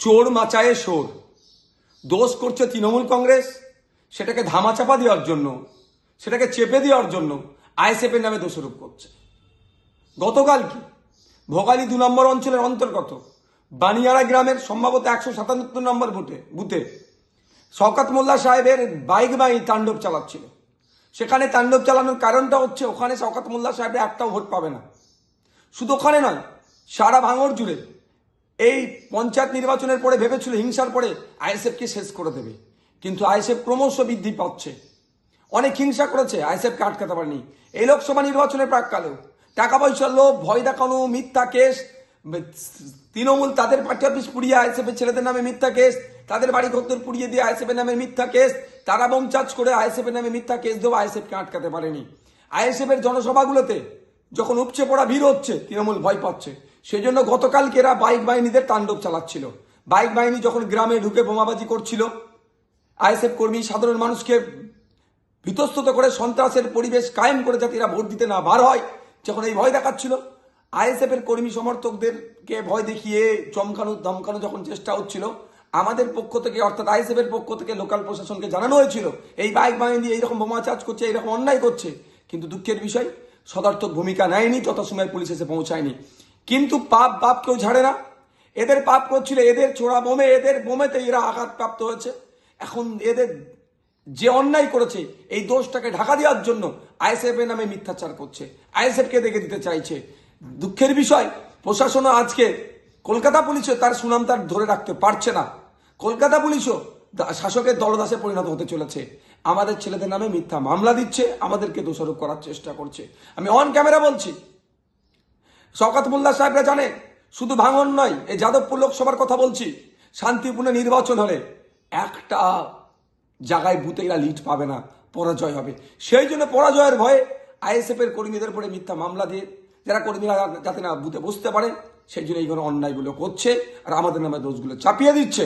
চোর মাচায়ে সোর দোষ করছে তৃণমূল কংগ্রেস, সেটাকে ধামাচাপা দেওয়ার জন্য, সেটাকে চেপে দেওয়ার জন্য আইএসএফ এর নামে দোষারোপ করছে। গতকাল কি? ভোগালী দু নম্বর অঞ্চলের অন্তর্গত বানিয়ারা গ্রামের সম্ভবত একশো সাতাত্তর নম্বর বুথে বুথে শওকাত মোল্লা সাহেবের বাইক বাহিনী তাণ্ডব চালাচ্ছিল। সেখানে তাণ্ডব চালানোর কারণটা হচ্ছে ওখানে শওকাত মোল্লা সাহেবের একটাও ভোট পাবে না। শুধু ওখানে নয়, সারা ভাঙড় জুড়ে এই পঞ্চায়েত নির্বাচনের পরে ভেবেছিল হিংসার পরে আইএসএফকে শেষ করে দেবে। কিন্তু আইএসএফ ক্রমশ বৃদ্ধি পাচ্ছে। অনেক হিংসা করেছে, আইএসএফকে আটকাতে পারেনি। এই লোকসভা নির্বাচনের প্রাককালেও টাকা পয়সার লোভ ভয় দেখানো মিথ্যা কেস, তৃণমূল তাদের পার্টি অফিস পুড়িয়ে আইএসএফের ছেলেদের নামে মিথ্যা কেস, তাদের বাড়ি ঘর পুড়িয়ে দিয়ে আইএসএফের নামে মিথ্যা কেস, তারা বোম চার্জ করে আইএসএফের নামে মিথ্যা কেস দেওয়া আইএসএফকে আটকাতে পারেনি। আইএসএফের জনসভাগুলোতে যখন উপচে পড়া ভিড় হচ্ছে, তৃণমূল ভয় পাচ্ছে। সেই জন্য গতকালকে এরা বাইক বাহিনীদের তাণ্ডব চালাচ্ছিল। বাইক বাহিনী যখন গ্রামে ঢুকে বোমাবাজি করছিল, আইএসএফ কর্মী, সাধারণ মানুষকে বিতস্তত করে সন্ত্রাসের পরিবেশ কায়েম করে যাতে এরা ভোট দিতে না বার হয়, যখন এই ভয় দেখাচ্ছিল, আইএসএফ এর কর্মী সমর্থকদেরকে ভয় দেখিয়ে চমকানো, ধমকানো যখন চেষ্টা হচ্ছিল, আমাদের পক্ষ থেকে, অর্থাৎ আইএসএফ এর পক্ষ থেকে লোকাল প্রশাসনকে জানানো হয়েছিল, এই বাইক বাহিনী এইরকম বোমা চার্জ করছে, এইরকম অন্যায় করছে। কিন্তু দুঃখের বিষয়, সদার্থক ভূমিকা নেয়নি, যথাসময় পুলিশ এসে পৌঁছায়নি। কিন্তু পাপ বাপ কেউ ঝাড়ে না। এদের পাপ করছিল, এদের ছোড়া বোমে, এদের বোমেতে এরা আঘাতপ্রাপ্ত হয়েছে। এখন এদের যে অন্যায় করেছে, এই দোষটাকে ঢাকা দেওয়ার জন্য আইএসএফ এর নামে মিথ্যাচার করছে। আইএসএফ কে দেখে দিতে চাইছে। দুঃখের বিষয় প্রশাসনও আজকে কলকাতা পুলিশও তার সুনাম তার ধরে রাখতে পারছে না। কলকাতা পুলিশও শাসকের দলদাসে পরিণত হতে চলেছে। আমাদের ছেলেদের নামে মিথ্যা মামলা দিচ্ছে, আমাদেরকে দোষারোপ করার চেষ্টা করছে। আমি অন ক্যামেরা বলছি। শওকাত মোল্লা সাহেবরা জানে, শুধু ভাঙন নয়, এই যাদবপুর লোকসভার কথা বলছি। শান্তিপূর্ণ নির্বাচন হলে একটা জায়গায় বুথে এরা লিড পাবে না, পরাজয় হবে। সেই জন্য পরাজয়ের ভয়ে আইএসএফ এর কর্মীদের উপরে মিথ্যা মামলা দিয়ে, যারা কর্মীরা যাতে না বুথে বসতে পারে, সেই জন্য এইগুলো অন্যায়গুলো করছে আর আমাদের নামে দোষগুলো চাপিয়ে দিচ্ছে।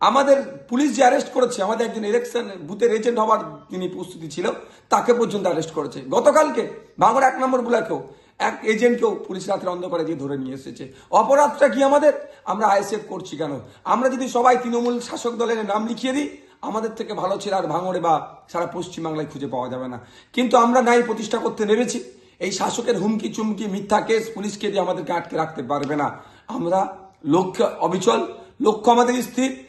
আমাদের পুলিশ যে অ্যারেস্ট করেছে, আমাদের একজন ইলেকশন বুথের এজেন্ট হওয়ার যিনি প্রস্তুতি ছিল, তাকে পর্যন্ত অ্যারেস্ট করেছে। গতকালকে ভাঙড় এক নম্বর ব্লকেও এক এজেন্টকেও পুলিশ রাতের অন্ধকারে দিয়ে ধরে নিয়ে এসেছে। অপরাধটা কি আমাদের? আমরা আইএসএফ করছি কেন? আমরা যদি সবাই তৃণমূল শাসক দলের নাম লিখিয়ে দিই, আমাদের থেকে ভালো ছেলে আর ভাঙড়ে বা সারা পশ্চিমবাংলায় খুঁজে পাওয়া যাবে না। কিন্তু আমরা ন্যায় প্রতিষ্ঠা করতে নেমেছি। এই শাসকের হুমকি চুমকি, মিথ্যা কেস পুলিশকে দিয়ে আমাদেরকে আটকে রাখতে পারবে না। আমরা লক্ষ্য অবিচল, লক্ষ্য আমাদের স্থির।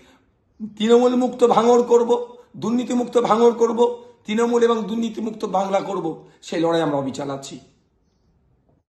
তৃণমূল মুক্ত ভাঙড় করব, দুর্নীতিমুক্ত ভাঙড় করব, তৃণমূল এবং দুর্নীতিমুক্ত বাংলা করব, সেই লড়াই আমরা অবিচাল আছি।